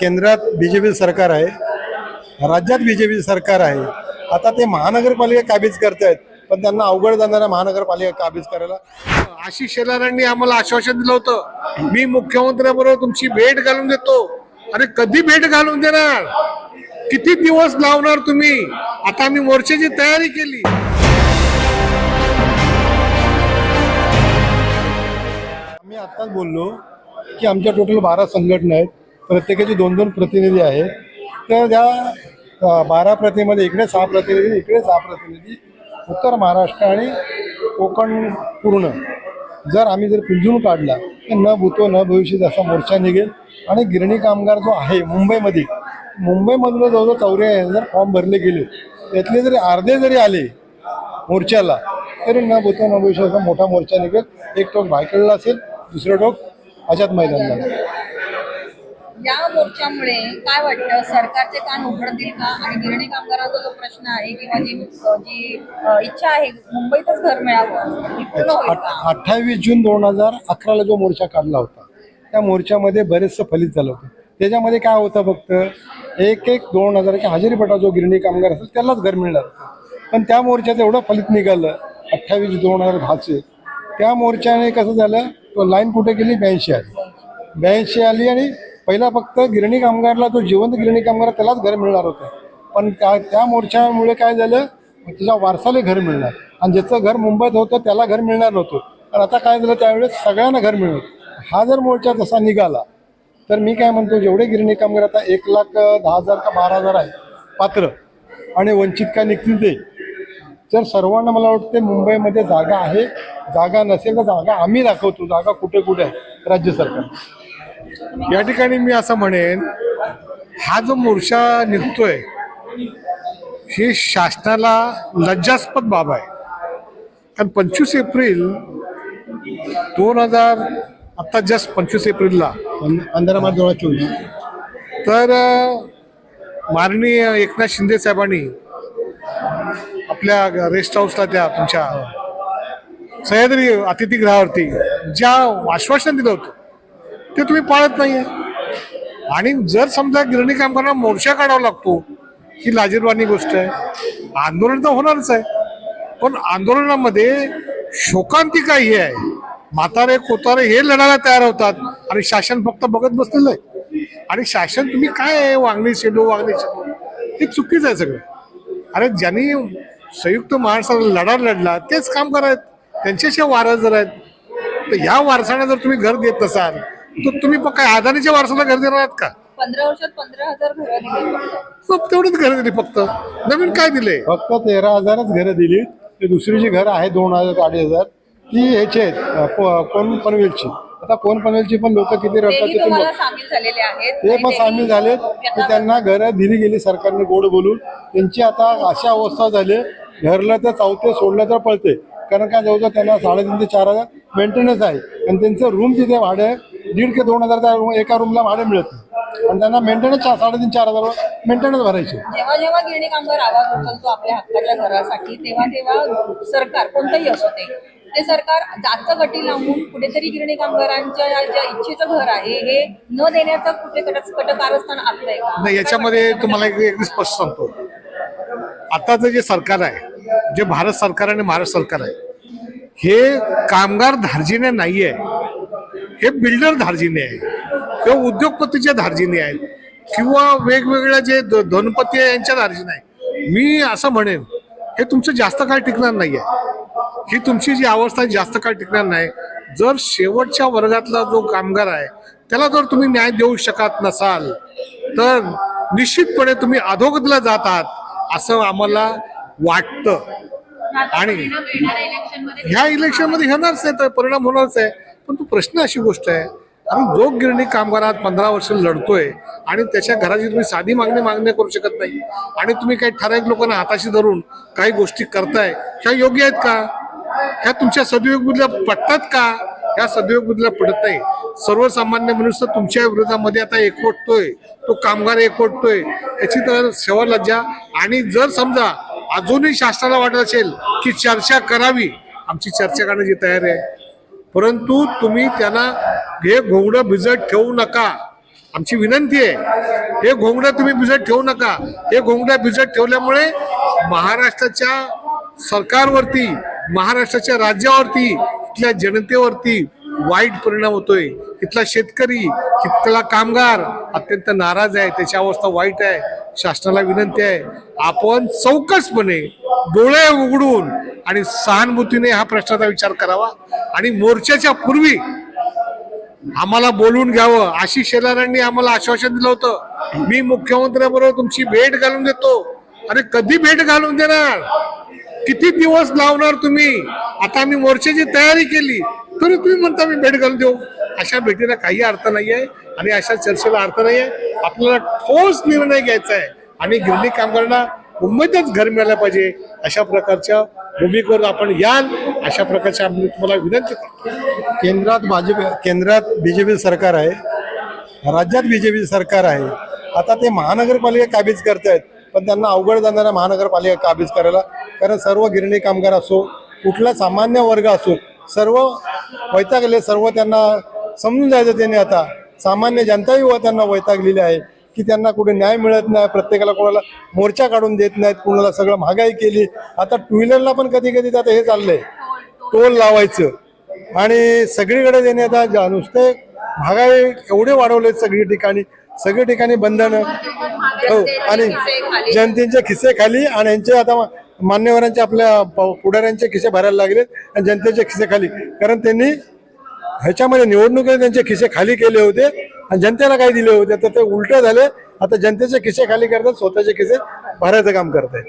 केंद्रात B J P सरकार आहे राज्यात बी जे पी सरकार आहे आता ते महानगरपालिका काबीज करतायत पण त्यांना अवघड जाणाऱ्या महानगरपालिका काबीज करायला. आशिष शेलारांनी आम्हाला आश्वासन दिलं होतं. मी मुख्यमंत्र्याबरोबर तुमची भेट घालून देतो. अरे कधी भेट घालून देणार? किती दिवस लावणार तुम्ही? आता आम्ही मोर्चाची तयारी केली. आम्ही आत्ताच बोललो की आमच्या टोटल बारा संघटना आहेत. प्रत्येकाचे दोन दोन प्रतिनिधी आहेत. तर त्या बारा प्रतिमध्ये इकडे सहा प्रतिनिधी इकडे सहा प्रतिनिधी उत्तर महाराष्ट्र आणि कोकण पूर्ण. जर आम्ही जर पिंजून काढला तर न भूतो न भविष्य असा मोर्चा निघेल. आणि गिरणी कामगार जो आहे मुंबईमध्ये मुंबईमधून जवळजवळ आहे हजार फॉर्म भरले गेले. त्यातले जरी अर्धे जरी आले मोर्चाला तरी न भूतो न भविष्य असा मोठा मोर्चा निघेल. एक टोक भायखळला असेल दुसरं टोक आझाद मैदानला. या मोर्चामुळे काय वाटतं? सरकारचे कान उघडतील का? आणि गिरणी कामगारांचा जो प्रश्न आहे किंवा जी जी इच्छा आहे मुंबईतच घर मिळावं ती पूर्ण होईल का? अठ्ठावीस जून दोन हजार अकराला जो मोर्चा काढला होता त्या मोर्चामध्ये बरेचसं फलित झालं होतं. त्याच्यामध्ये काय होतं फक्त एक एक दोन हजाराच्या हजेरीपटा जो गिरणी कामगार असेल त्यालाच घर मिळणार होतं. पण त्या मोर्चाचं एवढं फलित निघालं अठ्ठावीस दोन हजार दहाचे त्या मोर्चाने कसं झालं तो लाईन कुठे गेली? ब्याऐंशी आली. ब्याऐंशी आली आणि पहिला फक्त गिरणी कामगारला जो जिवंत गिरणी कामगार त्यालाच घर मिळणार होतं. पण त्या त्या मोर्चामुळे काय झालं? त्याच्या वारसाला घर मिळणार. आणि ज्याचं घर मुंबईत होतं त्याला घर मिळणार नव्हतं. पण आता काय झालं? त्यावेळेस सगळ्यांना घर मिळणार. हा जर मोर्चा जसा निघाला तर मी काय म्हणतो जेवढे गिरणी कामगार आता एक लाख दहा हजार का बारा हजार आहे पात्र आणि वंचित काय निघतील ते. तर सर्वांना मला वाटते मुंबईमध्ये जागा आहे. जागा नसेल तर जागा आम्ही दाखवतो. जागा कुठे कुठे आहे? राज्य सरकार या ठिकाणी मी असं म्हणेन हा जो मोर्चा निघतोय ही शासनाला लज्जास्पद बाब आहे. कारण पंचवीस एप्रिल दोन हजार आता जस्ट पंचवीस एप्रिलला. पंधरा मार्च दोन हजार चोवीस तर माननीय एकनाथ शिंदे साहेबांनी आपल्या रेस्ट हाऊसला त्या तुमच्या सह्याद्री अतिथीगृहावरती ज्या आश्वासन दिलं होतं ते तुम्ही पाळत नाहीये. आणि जर समजा गिरणी कामगारांना मोर्चा काढावा लागतो ही लाजीरवाणी गोष्ट आहे. आंदोलन तर होणारच आहे. पण आंदोलनामध्ये शोकांतिका ही आहे? म्हातारे कोतारे हे लढायला तयार होतात आणि शासन फक्त बघत बसलेलं आहे. आणि शासन तुम्ही काय आहे? वागणी शेडू वागणी शेडू. हे चुकीचं आहे सगळं. अरे ज्यांनी संयुक्त महाराष्ट्राला लढा लढला तेच काम करायत त्यांच्याशी वारस जर आहेत तर ह्या वारसांना जर तुम्ही घर देत नसाल तर तुम्ही प- काय अदानीच्या वारसाला घर देणार आहात का? पंधरा वर्षात पंधरा हजार घरं दिली फक्त. फक्त तेवढीच घर दिली फक्त. नवीन काय दिले? फक्त तेरा हजारच घरं दिली. ते दुसरी जी घरं आहेत दोन हजार अडीच हजार. ती ह्याची आहेत अं, कोण पनवेलची. आता कोण पनवेलची पण लोक किती रडतात तेही ते तुम्ही तुम्हाला सामील झालेले आहेत. ते पण सामील झालेत. की त्यांना घरं दिली गेली सरकारने गोड बोलून. त्यांची आता अशा अवस्था झाली. घरला तर चावते सोडलं तर पळते. कारण काय जवळजवळ त्यांना साडेतीन ते चार हजार मेंटेनन्स आहे. आणि त्यांचं रूम तिथे भाडे दीड ते दोन हजार त्या एका रूमला भाडे मिळत नाही. आणि त्यांना मेंटेनन्स साडेतीन चार हजार मेंटेनन्स भरायचे. जेव्हा जेव्हा गिरणी कामगार आवाज उचलतो आपल्या हक्काच्या घरासाठी तेव्हा तेव्हा सरकार कोणतंही असो ते ते सरकार जाचं गटी लावून कुठेतरी गिरणी कामगारांच्या ज्या इच्छेचं घर आहे हे न देण्याचं कुठे कट कटकारस्थान आपलंय का? नाही याच्यामध्ये तुम्हाला एक एक स्पष्ट सांगतो. आताचं जे सरकार आहे जे भारत सरकार आणि महाराष्ट्र सरकार आहे हे कामगार धार्जिने नाही आहे हे बिल्डर धार्जिने आहे किंवा उद्योगपतीच्या धार्जिने आहेत. किंवा वेगवेगळ्या जे धनपती आहे यांच्या धार्जिने आहे मी असं म्हणेन हे तुमचं जास्त काळ टिकणार नाही आहे ही तुमची जी अवस्था आहे, जास्त काळ टिकणार नाही. जर शेवटच्या वर्गातला जो कामगार आहे त्याला जर तुम्ही न्याय देऊ शकत नसाल तर निश्चितपणे तुम्ही अधोगतीला जात आहात असं आम्हाला वाटतं. आणि ह्या इलेक्शनमध्ये होणारच आहे तर परिणाम होणारच आहे. पण तो प्रश्न अशी गोष्ट आहे आणि जो गिरणी कामगार आज पंधरा वर्ष लढतोय आणि त्याच्या घराची तुम्ही साधी मागणी मागणी करू शकत नाही. आणि तुम्ही काही ठराविक लोकांना हाताशी धरून काही गोष्टी करताय ह्या योग्य आहेत का? ह्या तुमच्या सदुयोग बुद्धीला पटतात का? ह्या सदुयोग बुद्धीला पटत नाही. सर्वसामान्य मनुष्य तुमच्या विरोधामध्ये आता एकवटतोय तो कामगार एकवटतोय. याची तर सेवा लज्जा. आणि जर समजा अजूनही शासनाला वाटत असेल की चर्चा करावी आमची चर्चा करण्याची तयारी आहे. परंतु तुम्ही त्यांना हे घोंगडं भिजत ठेवू नका. आमची विनंती आहे हे घोंगडं तुम्ही भिजत ठेवू नका. हे घोंगड्या भिजत ठेवल्यामुळे महाराष्ट्राच्या सरकारवरती महाराष्ट्राच्या राज्यावरती इथल्या जनतेवरती वाईट परिणाम होतोय. इथला शेतकरी इथला कामगार अत्यंत नाराज आहे त्याची अवस्था वाईट आहे. शासनाला विनंती आहे आपण चौकसपणे डोळे उघडून आणि सहानुभूतीने हा प्रश्नाचा विचार करावा. आणि मोर्चाच्या पूर्वी आम्हाला बोलून घ्यावं आशिष शेलारांनी आम्हाला आश्वासन दिलं होतं. मी मुख्यमंत्र्याबरोबर तुमची भेट घालून देतो. अरे कधी भेट घालून देणार? किती दिवस लावणार तुम्ही? आता आम्ही मोर्चाची तयारी केली. तरी तुम्ही म्हणता मी भेट घालून देऊ. अशा भेटीला काही अर्थ नाही आहे आणि अशा चर्चेला अर्थ नाही आहे आपल्याला ठोस निर्णय घ्यायचा आहे. आणि गिरणी कामगारांना मुंबईतच घर मिळालं पाहिजे अशा प्रकारच्या भूमिकेवर आपण याल अशा प्रकारच्या आम्ही तुम्हाला विनंती करतो. केंद्रात भाजप केंद्रात बीजेपी सरकार आहे राज्यात बीजेपी सरकार आहे. आता ते महानगरपालिका काबीज करतायत पण त्यांना अवघड जाणाऱ्या महानगरपालिका काबीज करायला. कारण सर्व गिरणी कामगार असो कुठला सामान्य वर्ग असो सर्व वैतागले सर्व त्यांना समजून जायचं त्यांनी आता. सामान्य जनताही व त्यांना वैतागलेली आहे. की त्यांना कुठे न्याय मिळत नाही प्रत्येकाला कोणाला मोर्चा काढून देत नाहीत कोणाला सगळं महागाई केली. आता टू व्हीलरला पण कधी कधी आता हे चाललंय. टोल लावायचं. आणि सगळीकडे त्यांनी आता नुसते महागाई एवढे वाढवले सगळी ठिकाणी. सगळी ठिकाणी बंधनं. हो आणि जनतेचे खिसे खाली आणि यांचे आता मान्यवरांचे आपल्या प- पुढाऱ्यांचे खिसे भरायला लागले आणि जनतेचे खिसे खाली. कारण त्यांनी ह्याच्यामध्ये निवडणुकीने त्यांचे खिसे खाली केले होते. आणि जनतेला काय दिले होते. तर ते उलट झाले. आता जनतेचे खिसे खाली करतात स्वतःचे खिसे भरायचं काम करतायत.